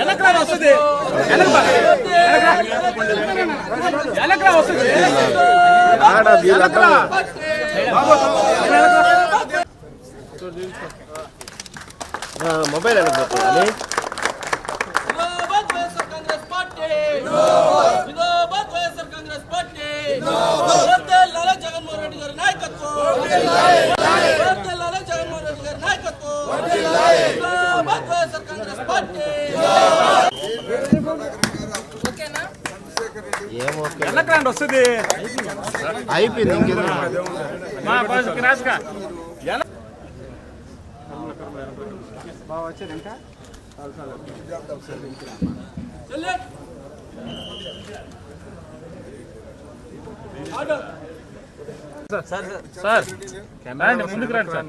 ఎలక్రా వస్తుంది ఎలక్రా వస్తుంది ఆడ మొబైల్ ఎలా వెనకరా వస్తుంది. అయిపోయింది ఇంకేదో మా బస్ క్రాస్గా సార్ రండి ముందుకు రండి సార్.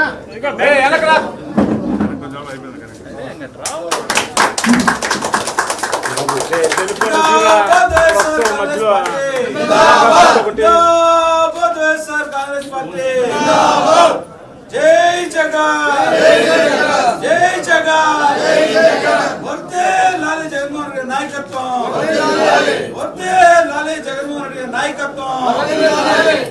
కాంగ్రెస్ పార్టీ జై జగన్ జై జగన్ వర్తే లాలి జగన్మోహన్ రెడ్డి నాయకత్వం వర్తే లాలి జగన్మోహన్ రెడ్డి నాయకత్వం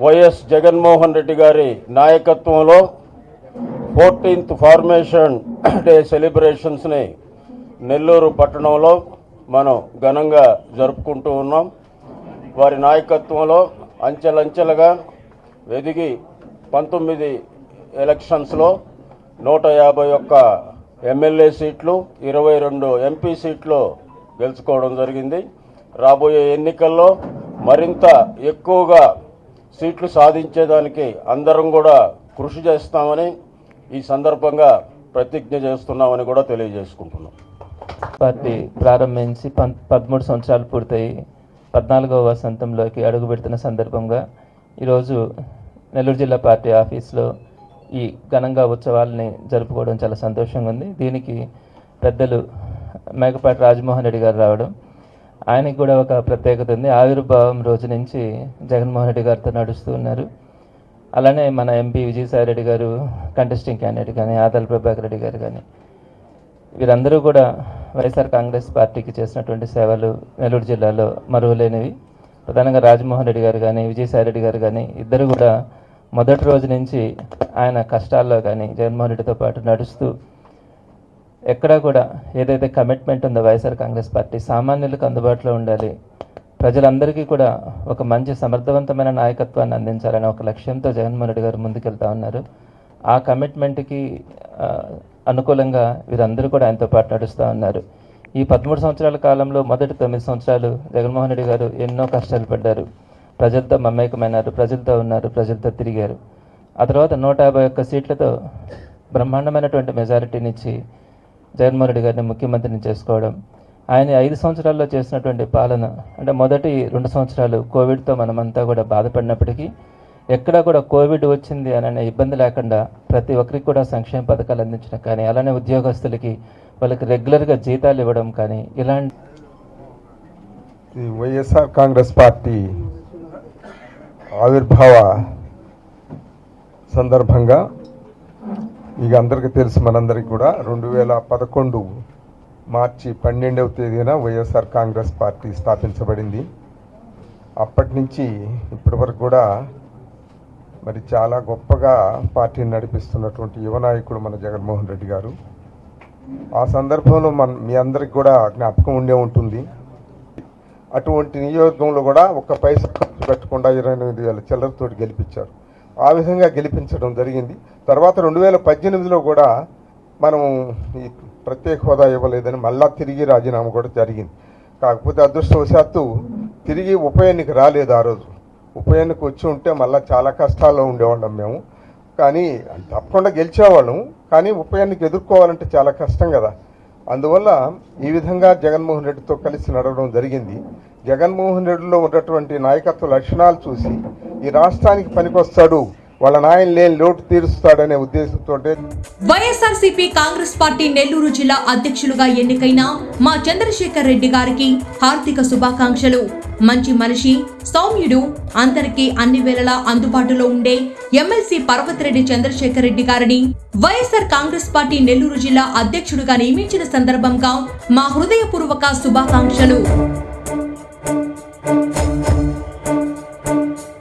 వైఎస్ జగన్మోహన్ రెడ్డి గారి నాయకత్వంలో ఫోర్టీన్త్ ఫార్మేషన్ డే సెలబ్రేషన్స్ని నెల్లూరు పట్టణంలో మనం ఘనంగా జరుపుకుంటూ ఉన్నాం. వారి నాయకత్వంలో అంచెలంచెలుగా ఎదిగి పంతొమ్మిది ఎలక్షన్స్లో నూట యాభై ఒక్క ఎమ్మెల్యే సీట్లు ఇరవై రెండు ఎంపీ సీట్లు గెలుచుకోవడం జరిగింది. రాబోయే ఎన్నికల్లో మరింత ఎక్కువగా సీట్లు సాధించేదానికి అందరం కూడా కృషి చేస్తామని ఈ సందర్భంగా ప్రతిజ్ఞ చేస్తున్నామని కూడా తెలియజేసుకుంటున్నాం. పార్టీ ప్రారంభించి పం పదమూడు సంవత్సరాలు పూర్తయి పద్నాలుగవ వసంతంలోకి అడుగు పెడుతున్న సందర్భంగా ఈరోజు నెల్లూరు జిల్లా పార్టీ ఆఫీస్లో ఈ ఘనంగా ఉత్సవాలని జరుపుకోవడం చాలా సంతోషంగా ఉంది. దీనికి పెద్దలు మేకపాటి రాజమోహన్ రెడ్డి గారు రావడం. ఆయనకి కూడా ఒక ప్రత్యేకత ఉంది. ఆవిర్భావం రోజు నుంచి జగన్మోహన్ రెడ్డి గారితో నడుస్తూ ఉన్నారు. అలానే మన ఎంపీ విజయసాయి రెడ్డి గారు కంటెస్టింగ్ క్యాండిడేట్ కానీ ఆదల్ ప్రభాకర్ రెడ్డి గారు కానీ వీరందరూ కూడా వైఎస్ఆర్ కాంగ్రెస్ పార్టీకి చేసినటువంటి సేవలు నెల్లూరు జిల్లాలో మరువలేనివి. ప్రధానంగా రాజమోహన్ రెడ్డి గారు కానీ విజయసాయి రెడ్డి గారు కానీ ఇద్దరు కూడా మొదటి రోజు నుంచి ఆయన కష్టాల్లో కానీ జగన్మోహన్ రెడ్డితో పాటు నడుస్తూ ఎక్కడా కూడా ఏదైతే కమిట్మెంట్ ఉందో వైఎస్ఆర్ కాంగ్రెస్ పార్టీ సామాన్యులకు అందుబాటులో ఉండాలి. ప్రజలందరికీ కూడా ఒక మంచి సమర్థవంతమైన నాయకత్వాన్ని అందించాలనే ఒక లక్ష్యంతో జగన్మోహన్ రెడ్డి గారు ముందుకెళ్తా ఉన్నారు. ఆ కమిట్మెంట్కి అనుకూలంగా వీరందరూ కూడా ఆయనతో పాటు నడుస్తూ ఉన్నారు. ఈ పదమూడు సంవత్సరాల కాలంలో మొదటి తొమ్మిది సంవత్సరాలు జగన్మోహన్ రెడ్డి గారు ఎన్నో కష్టాలు పడ్డారు. ప్రజలతో మమేకమైనారు ప్రజలతో ఉన్నారు ప్రజలతో తిరిగారు. ఆ తర్వాత నూట యాభై ఒక్క సీట్లతో బ్రహ్మాండమైనటువంటి మెజారిటీనిచ్చి జగన్మోహన్ రెడ్డి గారిని ముఖ్యమంత్రిని చేసుకోవడం. ఆయన ఐదు సంవత్సరాల్లో చేసినటువంటి పాలన అంటే మొదటి రెండు సంవత్సరాలు కోవిడ్తో మనమంతా కూడా బాధపడినప్పటికీ ఎక్కడా కూడా కోవిడ్ వచ్చింది అనే ఇబ్బంది లేకుండా ప్రతి ఒక్కరికి కూడా సంక్షేమ పథకాలు అందించడం కానీ అలానే ఉద్యోగస్తులకి వాళ్ళకి రెగ్యులర్గా జీతాలు ఇవ్వడం కానీ ఇలాంటి వైఎస్ఆర్ కాంగ్రెస్ పార్టీ ఆవిర్భావ సందర్భంగా ఇక అందరికీ తెలుసు మనందరికీ కూడా రెండు వేల పదకొండు మార్చి పన్నెండవ తేదీన వైఎస్ఆర్ కాంగ్రెస్ పార్టీ స్థాపించబడింది. అప్పటి నుంచి ఇప్పటి వరకు కూడా మరి చాలా గొప్పగా పార్టీని నడిపిస్తున్నటువంటి యువ నాయకుడు మన జగన్మోహన్ రెడ్డి గారు. ఆ సందర్భంలో మన మీ అందరికి కూడా జ్ఞాపకం ఉండే ఉంటుంది. అటువంటి నియోజకంలో కూడా ఒక్క పైసా ఖర్చు పెట్టకుండా ఇరవై ఎనిమిది వేల చిల్లరతోటి గెలిపించారు. ఆ విధంగా గెలిపించడం జరిగింది. తర్వాత రెండు వేల పద్దెనిమిదిలో కూడా మనం ఈ ప్రత్యేక హోదా ఇవ్వలేదని మళ్ళా తిరిగి రాజీనామా కూడా జరిగింది. కాకపోతే అదృష్టవశాత్తు తిరిగి ఉప ఎన్నిక రాలేదు ఆ రోజు. ఉప ఎన్నిక వచ్చి ఉంటే మళ్ళీ చాలా కష్టాల్లో ఉండేవాళ్ళం మేము. కానీ తప్పకుండా గెలిచేవాళ్ళం. కానీ ఉప ఎన్నిక ఎదుర్కోవాలంటే చాలా కష్టం కదా. అందువల్ల ఈ విధంగా జగన్మోహన్ రెడ్డితో కలిసి నడవడం జరిగింది. జగన్మోహన్ రెడ్డిలో ఉన్నటువంటి నాయకత్వ లక్షణాలు చూసి ఈ రాష్ట్రానికి పనికొస్తాడు వాళ్ళ నాయన లేని లోటు తీరుస్తాడనే ఉద్దేశంతో వైఎస్ఆర్సీపీ కాంగ్రెస్ పార్టీ నెల్లూరు జిల్లా అధ్యక్షులుగా ఎన్నికైన మా చంద్రశేఖర్ రెడ్డి గారికి హార్దిక శుభాకాంక్షలు. మంచి మనిషి సౌమ్యుడు అందరికీ అన్ని వేళలా అందుబాటులో ఉండే ఎమ్మెల్సీ పర్వతిరెడ్డి చంద్రశేఖర్ రెడ్డి గారిని వైఎస్ఆర్ కాంగ్రెస్ పార్టీ నెల్లూరు జిల్లా అధ్యక్షుడిగా నియమించిన సందర్భంగా మా హృదయపూర్వక శుభాకాంక్షలు.